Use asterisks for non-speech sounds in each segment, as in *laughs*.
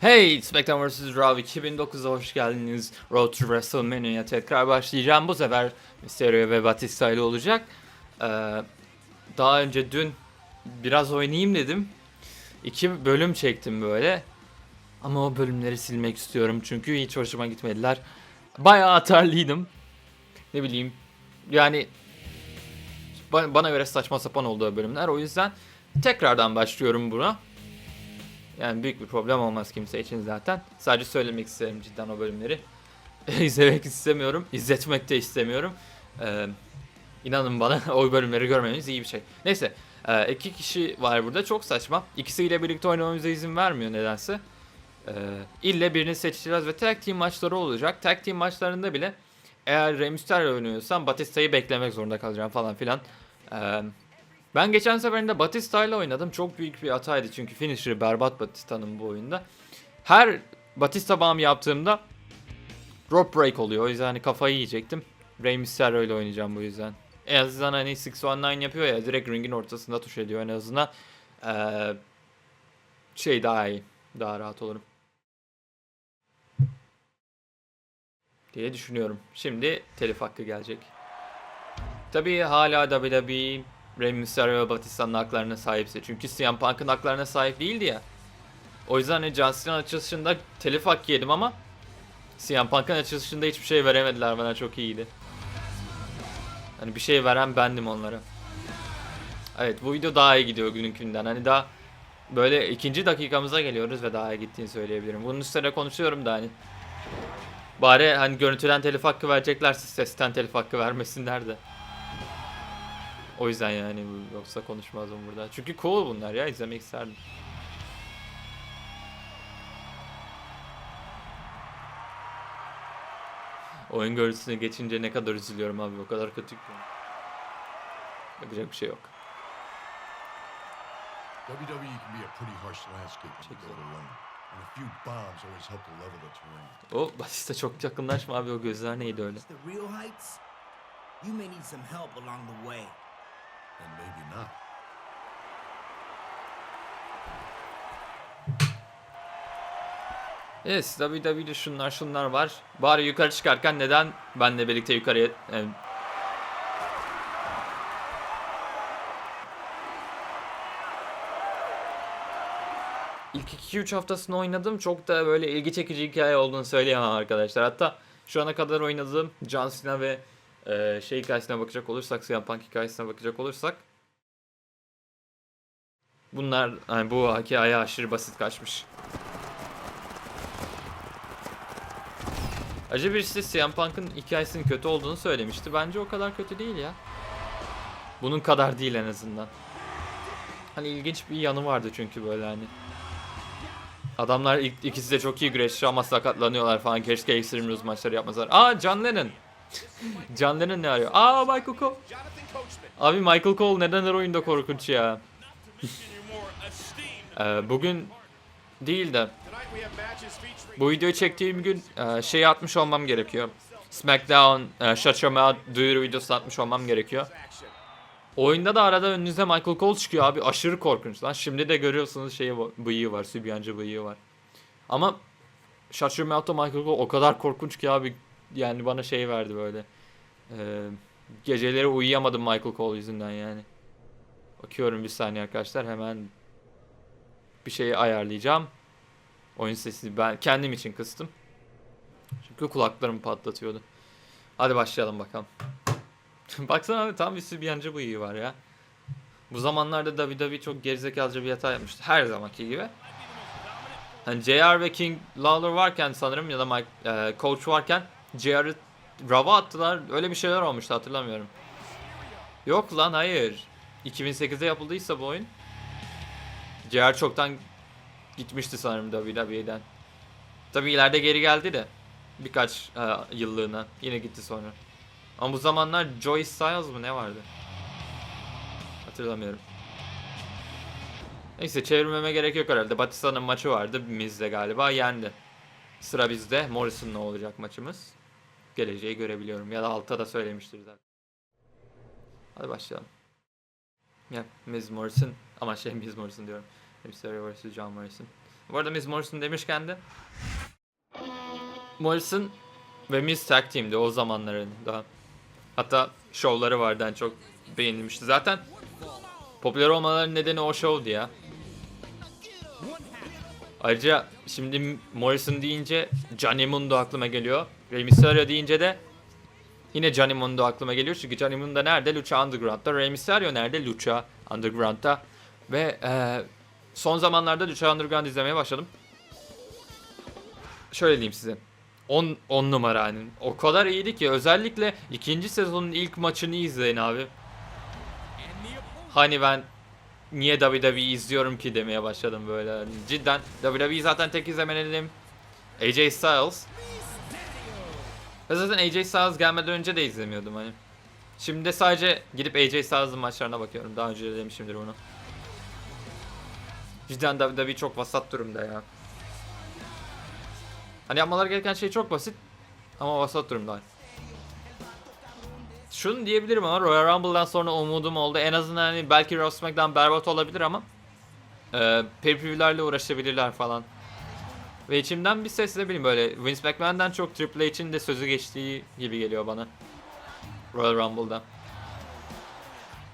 Hey, SmackDown vs. Raw 2009'a hoş geldiniz. Road to WrestleMania'ya tekrar başlayacağım. Bu sefer Mysterio ve Batista ile olacak. Ee, daha önce dün biraz oynayayım dedim. İki bölüm çektim böyle. Ama o bölümleri silmek istiyorum çünkü hiç hoşuma gitmediler. Bayağı atarlıydım. Ne bileyim. Yani ba- bana göre saçma sapan oldu o bölümler. O yüzden tekrardan başlıyorum buna. Yani büyük bir problem olmaz kimse için zaten. Sadece söylemek isterim cidden o bölümleri. *laughs* İzlemek istemiyorum. izletmek de istemiyorum. Ee, inanın bana *laughs* o bölümleri görmeniz iyi bir şey. Neyse. e, iki kişi var burada. Çok saçma. İkisiyle birlikte oynamamıza izin vermiyor nedense. Ee, ille birini seçeceğiz ve tag team maçları olacak. Tag team maçlarında bile eğer Rey Mysterio oynuyorsam Batista'yı beklemek zorunda kalacağım falan filan. Ee, ben geçen seferinde Batista ile oynadım. Çok büyük bir hataydı çünkü finisher'ı berbat Batista'nın bu oyunda. Her Batista bomb yaptığımda rope break oluyor. O yüzden hani kafayı yiyecektim. Rey Mysterio ile oynayacağım bu yüzden. En azından hani 619 yapıyor ya direkt ringin ortasında tuş ediyor en azından. Ee, şey daha iyi. Daha rahat olurum. Diye düşünüyorum. Şimdi telif hakkı gelecek. Tabii hala WWE Rey Mysterio ve Batista'nın haklarına sahipse. Çünkü CM Punk'ın haklarına sahip değildi ya. O yüzden hani John Cena açılışında telif hakkı yedim ama CM Punk'ın açılışında hiçbir şey veremediler bana çok iyiydi. Hani bir şey veren bendim onlara. Evet bu video daha iyi gidiyor gününkinden. Hani daha böyle ikinci dakikamıza geliyoruz ve daha iyi gittiğini söyleyebilirim. Bunun üstüne konuşuyorum da hani. Bari hani görüntüden telif hakkı vereceklerse sesten telif hakkı vermesinler de. O yüzden yani yoksa konuşmazdım burada. Çünkü cool bunlar ya izlemek isterdim. Oyun görüntüsüne geçince ne kadar üzülüyorum abi o kadar kötü ki. Yapacak bir şey yok. WWE can be a pretty harsh landscape you go to ring, and a few bombs always help to level the terrain. O Batista çok yakınlaşma abi o gözler neydi öyle. It's the real heights. You may need some help along the way. And maybe not. Yes WWE'de şunlar şunlar var. Bari yukarı çıkarken neden benle birlikte yukarıya... Yani... İlk 2-3 haftasını oynadım. Çok da böyle ilgi çekici hikaye olduğunu söyleyemem arkadaşlar. Hatta şu ana kadar oynadığım John Cena ve e, şey hikayesine bakacak olursak, CM Punk hikayesine bakacak olursak bunlar yani bu hikaye aşırı basit kaçmış. Acı birisi CM Punk'ın hikayesinin kötü olduğunu söylemişti. Bence o kadar kötü değil ya. Bunun kadar değil en azından. Hani ilginç bir yanı vardı çünkü böyle hani. Adamlar ilk, ikisi de çok iyi güreşçi ama sakatlanıyorlar falan. Keşke Rules maçları yapmasalar. Aa John Lennon. *laughs* John ne arıyor? Aa Michael Cole. Abi Michael Cole neden her oyunda korkunç ya? *laughs* Ee, bugün değil de bu videoyu çektiğim gün e, şey atmış olmam gerekiyor. SmackDown, e, duyuru videosu atmış olmam gerekiyor. Oyunda da arada önünüze Michael Cole çıkıyor abi. Aşırı korkunç lan. Şimdi de görüyorsunuz şeyi bıyığı var. Sübyancı bıyığı var. Ama Shut Your Michael Cole o kadar korkunç ki abi. Yani bana şey verdi böyle. Ee, geceleri uyuyamadım Michael Cole yüzünden yani. Bakıyorum bir saniye arkadaşlar. Hemen bir şeyi ayarlayacağım. Oyun sesini ben kendim için kıstım. Çünkü kulaklarımı patlatıyordu. Hadi başlayalım bakalım. *laughs* Baksana abi tam bir sübyancı bıyığı var ya. Bu zamanlarda WWE çok gerizekalıca bir hata yapmıştı. Her zamanki gibi. Hani JR ve King Lawler varken sanırım ya da Mike, e, Coach varken JR'ı Raw'a attılar. Öyle bir şeyler olmuştu hatırlamıyorum. Yok lan hayır. 2008'de yapıldıysa bu oyun. JR çoktan gitmişti sanırım WWE'den. Tabi ileride geri geldi de. Birkaç e, yıllığına. Yine gitti sonra. Ama bu zamanlar Joy Styles mı ne vardı? Hatırlamıyorum. Neyse çevirmeme gerek yok herhalde. Batista'nın maçı vardı. Miz'le galiba yendi. Sıra bizde. Morrison'la olacak maçımız. Geleceği görebiliyorum. Ya da altta da söylemiştir zaten. Hadi başlayalım. Ya Miz Morrison ama şey Miz Morrison diyorum. Mysterio vs. John Morrison. Bu arada Miz Morrison demişken de Morrison ve Miz tag team'di o zamanların daha. Hatta şovları vardı en çok beğenilmişti. Zaten popüler olmaların nedeni o şovdu ya. Ayrıca şimdi Morrison deyince Johnny Mundo aklıma geliyor. Rey Mysterio deyince de yine Johnny Mundo aklıma geliyor. Çünkü Johnny Mundo nerede? Lucha Underground'da. Rey Mysterio nerede? Lucha Underground'da. Ve eee, son zamanlarda Lucha Underground izlemeye başladım. Şöyle diyeyim size. 10 10 numara hani. O kadar iyiydi ki özellikle ikinci sezonun ilk maçını izleyin abi. Hani ben niye WWE izliyorum ki demeye başladım böyle. Cidden WWE zaten tek izlemenim AJ Styles. Ve zaten AJ Styles gelmeden önce de izlemiyordum hani. Şimdi de sadece gidip AJ Styles'ın maçlarına bakıyorum. Daha önce de demişimdir bunu. Cidden WWE çok vasat durumda ya. Hani yapmaları gereken şey çok basit ama vasat durumda. Şunu diyebilirim ama Royal Rumble'dan sonra umudum oldu. En azından hani belki Raw SmackDown berbat olabilir ama e, pay-per-view'lerle uğraşabilirler falan. Ve içimden bir ses de bileyim böyle Vince McMahon'dan çok Triple H'in de sözü geçtiği gibi geliyor bana. Royal Rumble'da.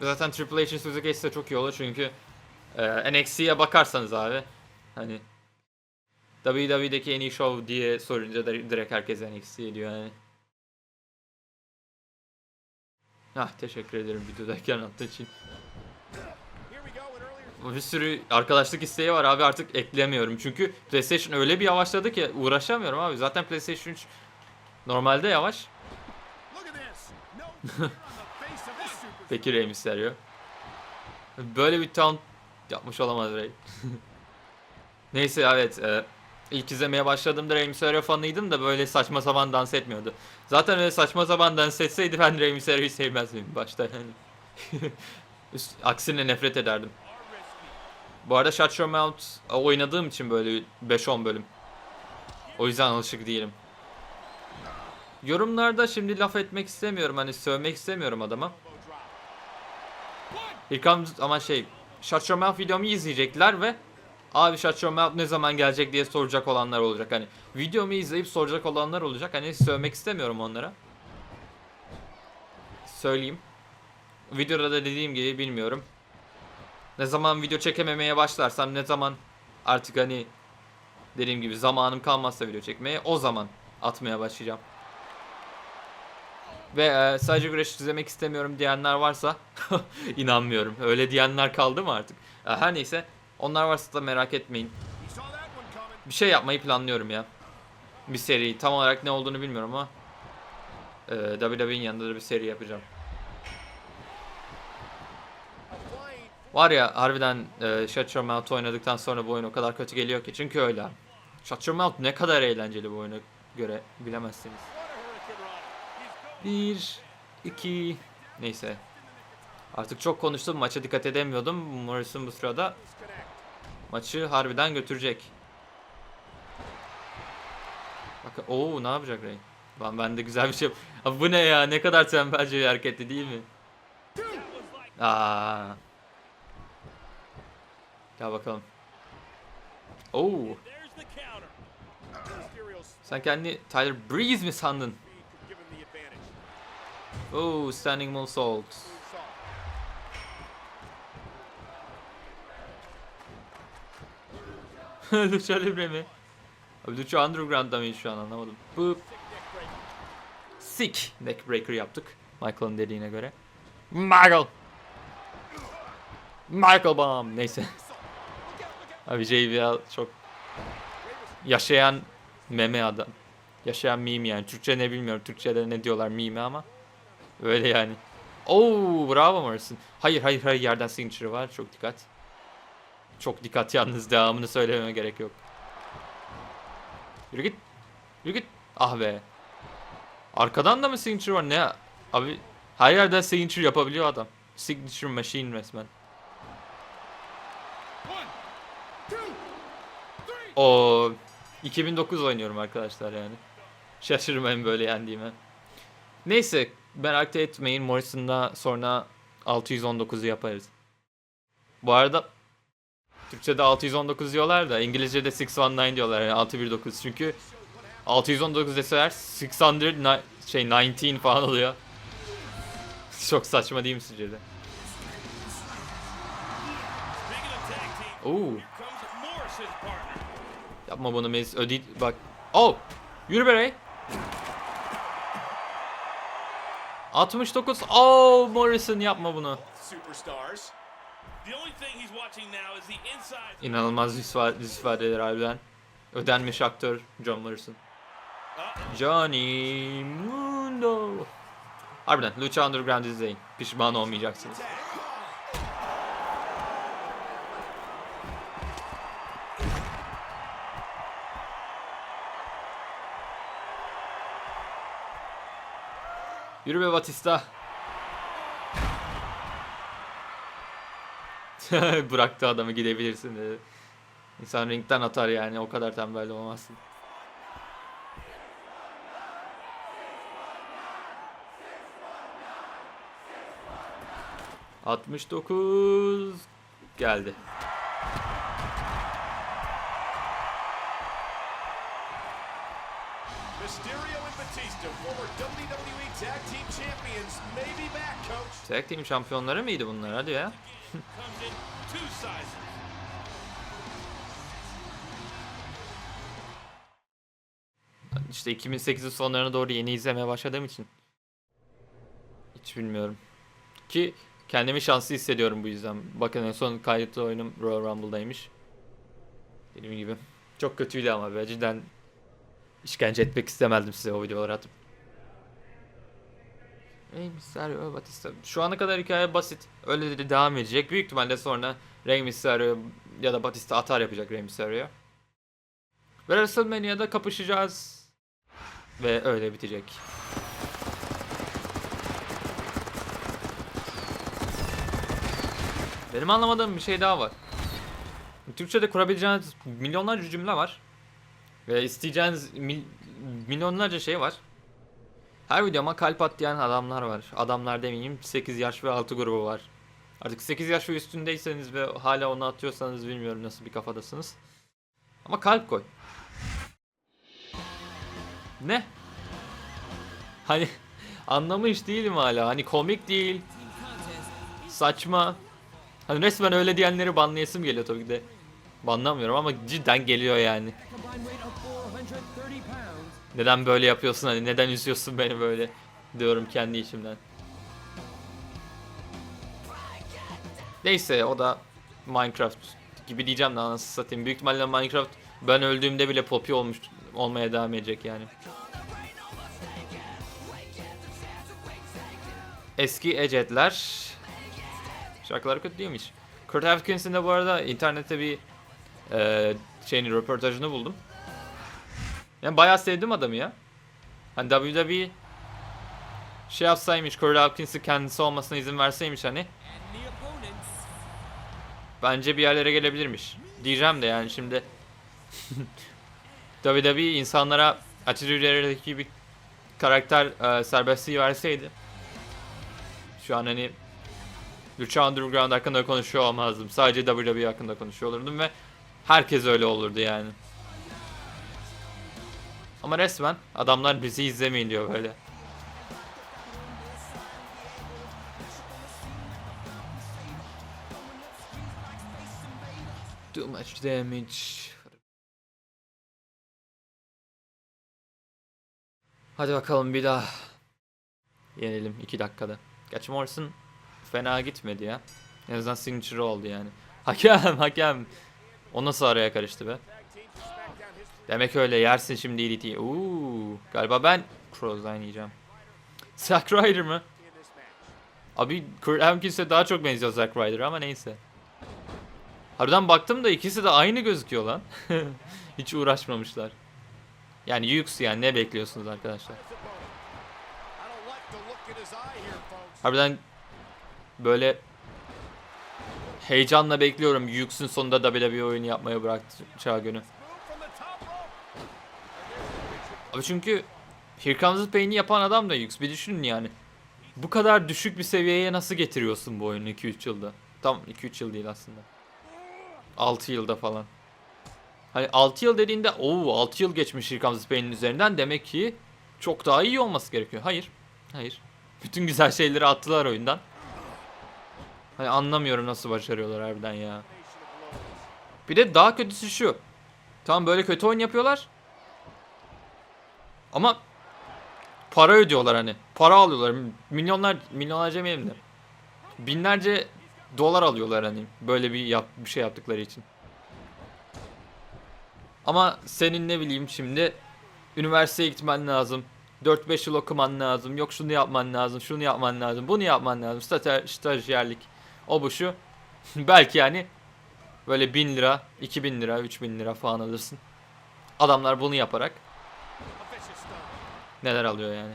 Zaten Triple H'in sözü geçse çok iyi olur çünkü e, NXT'ye bakarsanız abi hani WWE'deki en iyi show diye sorunca da direkt herkes NXT diyor yani. Ah teşekkür ederim videodayken attığın için. Bir sürü arkadaşlık isteği var abi artık eklemiyorum. Çünkü PlayStation öyle bir yavaşladı ki uğraşamıyorum abi. Zaten PlayStation 3 normalde yavaş. *laughs* Peki Rey Mysterio. Böyle bir taunt yapmış olamaz Rey. *laughs* Neyse evet. E, ilk izlemeye başladığımda Rey Mysterio fanıydım da böyle saçma sapan dans etmiyordu. Zaten öyle saçma sapan dans etseydi ben Rey Mysterio'yu sevmezdim başta yani. *laughs* Aksine nefret ederdim. Bu arada Shut Your oynadığım için böyle 5-10 bölüm. O yüzden alışık değilim. Yorumlarda şimdi laf etmek istemiyorum hani sövmek istemiyorum adama. Here comes ama şey Shut Your videomu izleyecekler ve abi Shut Your ne zaman gelecek diye soracak olanlar olacak hani videomu izleyip soracak olanlar olacak hani sövmek istemiyorum onlara. Söyleyeyim. Videoda da dediğim gibi bilmiyorum. Ne zaman video çekememeye başlarsam ne zaman artık hani dediğim gibi zamanım kalmazsa video çekmeye o zaman atmaya başlayacağım. Ve e, sadece güreş izlemek istemiyorum diyenler varsa *laughs* inanmıyorum. Öyle diyenler kaldı mı artık? E, her neyse onlar varsa da merak etmeyin. Bir şey yapmayı planlıyorum ya. Bir seri tam olarak ne olduğunu bilmiyorum ama e, WWE'nin yanında da bir seri yapacağım. Var ya harbiden e, Shut Your Mouth oynadıktan sonra bu oyun o kadar kötü geliyor ki. Çünkü öyle. Shut Your Mouth ne kadar eğlenceli bu oyuna göre bilemezsiniz. Bir, iki, neyse. Artık çok konuştum maça dikkat edemiyordum. Morrison bu sırada maçı harbiden götürecek. Bak o ne yapacak Ray? Lan ben de güzel bir şey yap- Abi bu ne ya? Ne kadar tembelce bir hareketti değil mi? Aa. Gel bakalım. Oo. Sen kendi Tyler Breeze mi sandın? Oo, standing moonsault. *laughs* Lucha Libre mi? Abi Lucha Underground'da mıyız şu an anlamadım. Bu Sick neckbreaker yaptık. Michael'ın dediğine göre. Michael! Michael Bomb! Neyse. Abi JBL çok yaşayan meme adam. Yaşayan meme yani. Türkçe ne bilmiyorum. Türkçe'de ne diyorlar meme ama. Öyle yani. Oo bravo Morrison. Hayır hayır hayır yerden signature var. Çok dikkat. Çok dikkat yalnız devamını söylememe gerek yok. Yürü git. Yürü git. Ah be. Arkadan da mı signature var? Ne? Abi her yerden signature yapabiliyor adam. Signature machine resmen. O 2009 oynuyorum arkadaşlar yani. Şaşırmayın böyle yendiğime. Neyse merak etmeyin Morrison'da sonra 619'u yaparız. Bu arada Türkçe'de 619 diyorlar da İngilizce'de 619 diyorlar yani 619 çünkü 619 deseler 600 ni- şey 19 falan oluyor. *laughs* Çok saçma değil mi sizce de? Oo, here comes Morrison's partner. Yapma bunu Miz. Ödey bak. Oh! Yürü be Ray. 69. Oh Morrison yapma bunu. İnanılmaz yüz ifadeler harbiden. Ödenmiş aktör John Morrison. Johnny Mundo. Harbiden Lucha Underground izleyin. Pişman olmayacaksınız. Yürü be Batista. *laughs* Bıraktı adamı gidebilirsin dedi. İnsan ringden atar yani o kadar tembel olmazsın. Altmış dokuz geldi. Batista, former WWE Tag Team Champions, may be back, Coach. Tag Team şampiyonları mıydı bunlar hadi ya? *laughs* İşte 2008'in sonlarına doğru yeni izlemeye başladığım için. Hiç bilmiyorum. Ki kendimi şanslı hissediyorum bu yüzden. Bakın en son kayıtlı oyunum Royal Rumble'daymış. Dediğim gibi. Çok kötüydü ama be cidden işkence etmek istemezdim size o videoları atıp. Rey Mysterio, Batista. Şu ana kadar hikaye basit. Öyle de devam edecek. Büyük ihtimalle sonra Rey Mysterio ya da Batista atar yapacak Rey Mysterio. Ve WrestleMania'da kapışacağız. Ve öyle bitecek. Benim anlamadığım bir şey daha var. Türkçe'de kurabileceğiniz milyonlarca cümle var. Ve isteyeceğiniz mil- milyonlarca şey var. Her videoma kalp at diyen adamlar var. Adamlar demeyeyim 8 yaş ve altı grubu var. Artık 8 yaş ve üstündeyseniz ve hala onu atıyorsanız bilmiyorum nasıl bir kafadasınız. Ama kalp koy. Ne? Hani *laughs* anlamış değilim hala. Hani komik değil. Saçma. Hani resmen öyle diyenleri banlayasım geliyor tabii ki de. Banlamıyorum ama cidden geliyor yani. combined weight of 430 pounds. Neden böyle yapıyorsun hani neden üzüyorsun beni böyle diyorum kendi içimden. Neyse o da Minecraft gibi diyeceğim de anasını satayım. Büyük ihtimalle Minecraft ben öldüğümde bile popi olmuş olmaya devam edecek yani. Eski ecetler şarkıları kötü değilmiş. Kurt Hawkins'in de bu arada internette bir e, şeyini röportajını buldum. Yani bayağı sevdim adamı ya. Hani WWE şey yapsaymış, Corey Hawkins'i kendisi olmasına izin verseymiş hani. Bence bir yerlere gelebilirmiş. Diyeceğim de yani şimdi. *laughs* WWE insanlara ücretteki bir karakter e, serbestliği verseydi. Şu an hani Lucha Underground hakkında konuşuyor olmazdım. Sadece WWE hakkında konuşuyor olurdum ve herkes öyle olurdu yani. Ama resmen adamlar bizi izlemeyin diyor böyle. Too much damage. Hadi bakalım bir daha. Yenelim 2 dakikada. Gerçi Morrison fena gitmedi ya. En azından signature oldu yani. Hakem hakem. O nasıl araya karıştı be? Demek öyle yersin şimdi EDT'yi. Uuu galiba ben Crossline yiyeceğim. *laughs* Zack Ryder mı? Abi Kurt Hawkins'e daha çok benziyor Zack Ryder ama neyse. Harbiden baktım da ikisi de aynı gözüküyor lan. *laughs* Hiç uğraşmamışlar. Yani Yux yani ne bekliyorsunuz arkadaşlar? I don't like the look in his eye here, folks. Harbiden böyle heyecanla bekliyorum Yux'un sonunda WWE oyunu yapmaya bırakacağı günü. Abi çünkü Here Comes Pain'i yapan adam da Yux. Bir düşünün yani. Bu kadar düşük bir seviyeye nasıl getiriyorsun bu oyunu 2-3 yılda? Tam 2-3 yıl değil aslında. 6 yılda falan. Hani 6 yıl dediğinde ooo 6 yıl geçmiş Here Comes Pain'in üzerinden demek ki çok daha iyi olması gerekiyor. Hayır. Hayır. Bütün güzel şeyleri attılar oyundan. Hani anlamıyorum nasıl başarıyorlar harbiden ya. Bir de daha kötüsü şu. Tamam böyle kötü oyun yapıyorlar. Ama para ödüyorlar hani. Para alıyorlar. Milyonlar, milyonlarca demeyeyim de. Binlerce dolar alıyorlar hani. Böyle bir, yap, bir şey yaptıkları için. Ama senin ne bileyim şimdi üniversiteye gitmen lazım. 4-5 yıl okuman lazım. Yok şunu yapman lazım, şunu yapman lazım, bunu yapman lazım. Staj, stajyerlik, o bu şu. *laughs* Belki yani böyle 1000 lira, 2000 lira, 3000 lira falan alırsın. Adamlar bunu yaparak neler alıyor yani.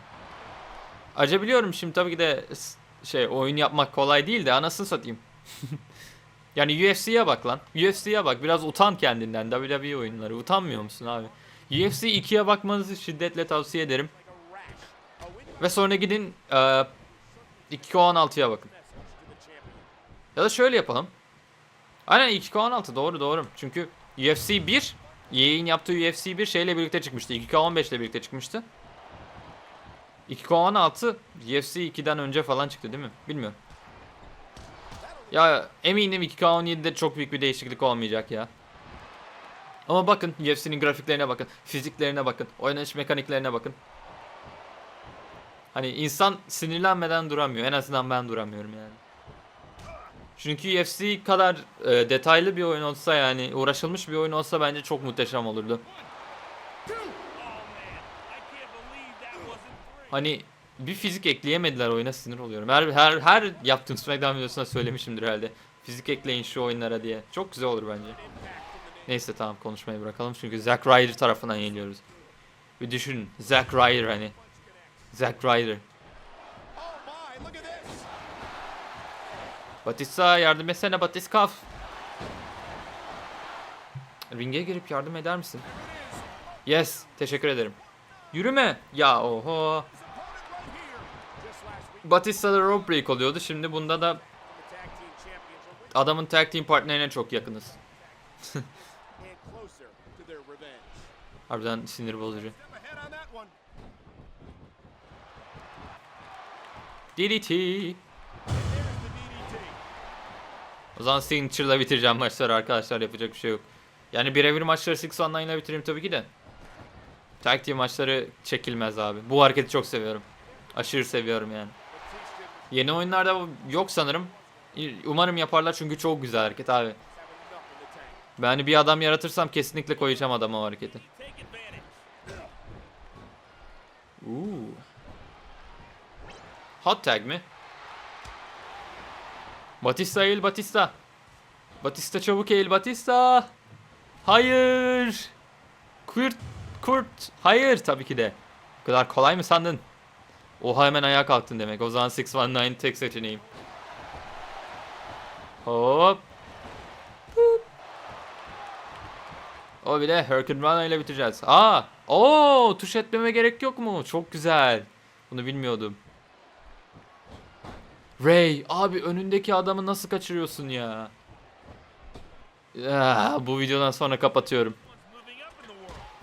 Acaba biliyorum şimdi tabii ki de şey oyun yapmak kolay değil de anasını satayım. *laughs* yani UFC'ye bak lan. UFC'ye bak. Biraz utan kendinden. WWE oyunları. Utanmıyor musun abi? UFC 2'ye bakmanızı şiddetle tavsiye ederim. Ve sonra gidin e, 2K16'ya bakın. Ya da şöyle yapalım. Aynen 2K16 doğru doğru. Çünkü UFC 1 EA'in yaptığı UFC 1 şeyle birlikte çıkmıştı. 2K15 ile birlikte çıkmıştı. 2K16 UFC 2'den önce falan çıktı değil mi? Bilmiyorum. Ya eminim 2K17'de çok büyük bir değişiklik olmayacak ya. Ama bakın UFC'nin grafiklerine bakın, fiziklerine bakın, oynanış mekaniklerine bakın. Hani insan sinirlenmeden duramıyor. En azından ben duramıyorum yani. Çünkü UFC kadar e, detaylı bir oyun olsa yani uğraşılmış bir oyun olsa bence çok muhteşem olurdu. Hani bir fizik ekleyemediler oyuna sinir oluyorum. Her her her yaptığım SmackDown videosunda söylemişimdir herhalde. Fizik ekleyin şu oyunlara diye. Çok güzel olur bence. Neyse tamam konuşmayı bırakalım çünkü Zack Ryder tarafından yeniliyoruz. Bir düşünün Zack Ryder hani. Zack Ryder. Oh my, look at this. Batista yardım etsene Batiskaf. Ringe girip yardım eder misin? Yes, teşekkür ederim. Yürüme. Ya oho. Batista'da rope break oluyordu. Şimdi bunda da adamın tag team partnerine çok yakınız. *laughs* Harbiden sinir bozucu. DDT. O zaman Signature'la bitireceğim maçları arkadaşlar yapacak bir şey yok. Yani birebir maçları Six One Nine'la bitireyim tabii ki de. Tag team maçları çekilmez abi. Bu hareketi çok seviyorum. Aşırı seviyorum yani. Yeni oyunlarda yok sanırım. Umarım yaparlar çünkü çok güzel hareket abi. Ben hani bir adam yaratırsam kesinlikle koyacağım adama o hareketi. Uuu. Hot tag mi? Batista eğil Batista. Batista çabuk eğil Batista. Hayır. Kurt. Kurt. Hayır tabii ki de. Bu kadar kolay mı sandın? Oha hemen ayağa kalktın demek. O zaman 619 tek seçeneğim. Hop. Boop. O bir de Hurricane Rana ile bitireceğiz. Aa, o tuş etmeme gerek yok mu? Çok güzel. Bunu bilmiyordum. Ray, abi önündeki adamı nasıl kaçırıyorsun ya? Ya, bu videodan sonra kapatıyorum.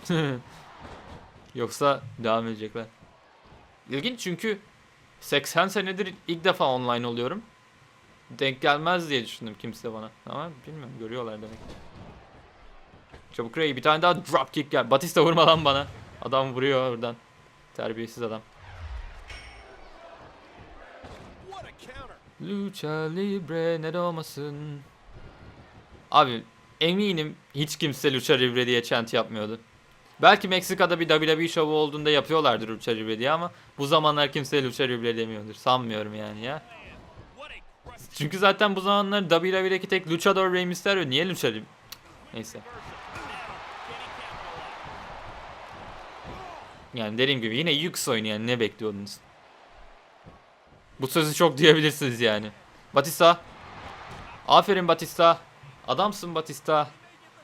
*laughs* Yoksa devam edecekler. İlginç çünkü 80 senedir ilk defa online oluyorum. Denk gelmez diye düşündüm kimse bana. Ama bilmiyorum görüyorlar demek. Çabuk Ray bir tane daha drop kick gel. Batista vurma lan bana. Adam vuruyor oradan. Terbiyesiz adam. Lucha Libre ne olmasın. Abi eminim hiç kimse Lucha Libre diye chant yapmıyordu. Belki Meksika'da bir WWE şovu olduğunda yapıyorlardır Lucha Libre diye ama bu zamanlar kimse Lucha Libre demiyordur. Sanmıyorum yani ya. Çünkü zaten bu zamanlar WWE'deki tek luchador Rey Mysterio. Niye Lucha Libre? Neyse. Yani dediğim gibi yine Yux oyunu yani ne bekliyordunuz? Bu sözü çok duyabilirsiniz yani. Batista. Aferin Batista. Adamsın Batista.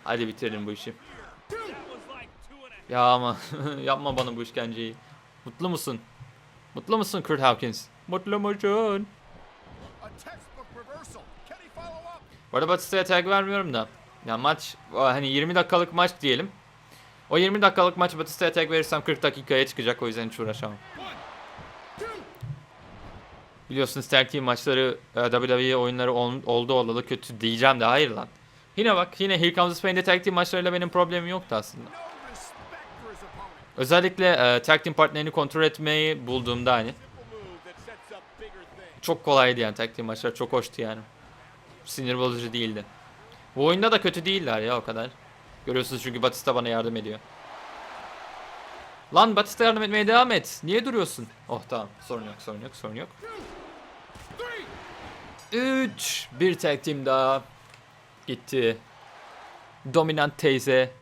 Hadi bitirelim bu işi. Ya ama *laughs* yapma bana bu işkenceyi. Mutlu musun? Mutlu musun Kurt Hawkins? Mutlu musun? Bu arada Batista'ya tag vermiyorum da. Ya maç hani 20 dakikalık maç diyelim. O 20 dakikalık maç Batista'ya tek verirsem 40 dakikaya çıkacak o yüzden hiç uğraşamam. Biliyorsunuz team maçları e, WWE oyunları ol- oldu olalı kötü diyeceğim de hayır lan. Yine bak yine Here Comes the Pain'de tag team maçlarıyla benim problemim yoktu aslında. Özellikle e, tag team partnerini kontrol etmeyi bulduğumda hani çok kolaydı yani tag team maçlar çok hoştu yani. Sinir bozucu değildi. Bu oyunda da kötü değiller ya o kadar. Görüyorsunuz çünkü Batista bana yardım ediyor. Lan Batista yardım etmeye devam et. Niye duruyorsun? Oh tamam sorun yok sorun yok sorun yok. 3 Bir tag team daha. Gitti. Dominant teyze.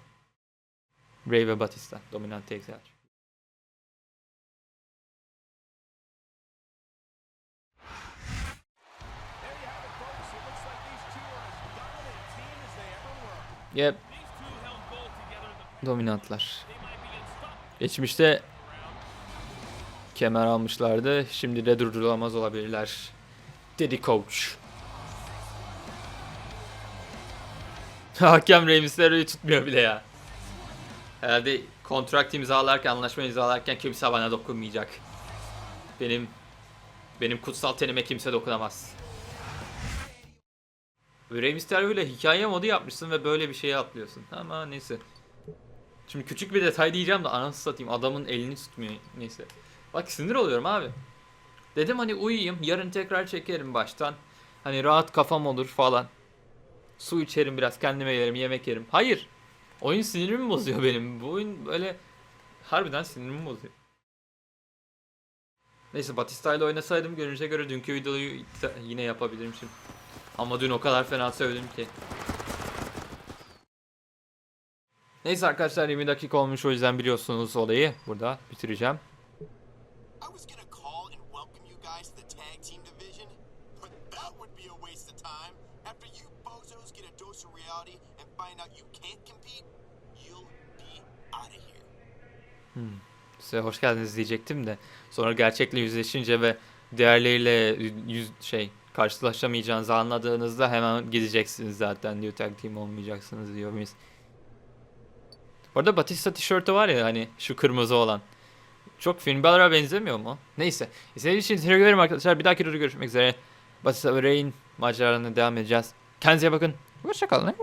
Ray ve Batista. Dominant teyzeler. Yep. Dominantlar. Geçmişte kemer almışlardı. Şimdi de durdurulamaz olabilirler. Dedi coach. *laughs* Hakem Rey Mysterio'yu tutmuyor bile ya. Herhalde kontrakt imzalarken, anlaşma imzalarken kimse bana dokunmayacak. Benim benim kutsal tenime kimse dokunamaz. Rey Mysterio ile hikaye modu yapmışsın ve böyle bir şeye atlıyorsun. Ama neyse. Şimdi küçük bir detay diyeceğim de anasını satayım adamın elini tutmuyor neyse. Bak sinir oluyorum abi. Dedim hani uyuyayım yarın tekrar çekerim baştan. Hani rahat kafam olur falan. Su içerim biraz kendime yerim yemek yerim. Hayır. Oyun sinirimi bozuyor benim. Bu oyun böyle harbiden sinirimi bozuyor. Neyse Batista ile oynasaydım görünüşe göre dünkü videoyu yine yapabilirim şimdi. Ama dün o kadar fena sövdüm ki. Neyse arkadaşlar 20 dakika olmuş o yüzden biliyorsunuz olayı. Burada bitireceğim. Guys to the tag team division, but that would be a waste of time. After you bozos get a dose of reality and find out you can't compete, you'll be out of here. Size hoş geldiniz diyecektim de sonra gerçekle yüzleşince ve diğerleriyle yüz şey karşılaşamayacağınızı anladığınızda hemen gideceksiniz zaten diyor tag team olmayacaksınız diyor biz. Bu arada Batista tişörtü var ya hani şu kırmızı olan. Çok Balor'a benzemiyor mu? Neyse. İzlediğiniz için teşekkür ederim arkadaşlar. Bir dahaki videoda görüşmek üzere. Batista ve Ray'in maceralarına devam edeceğiz. Kendinize bakın. Hoşçakalın.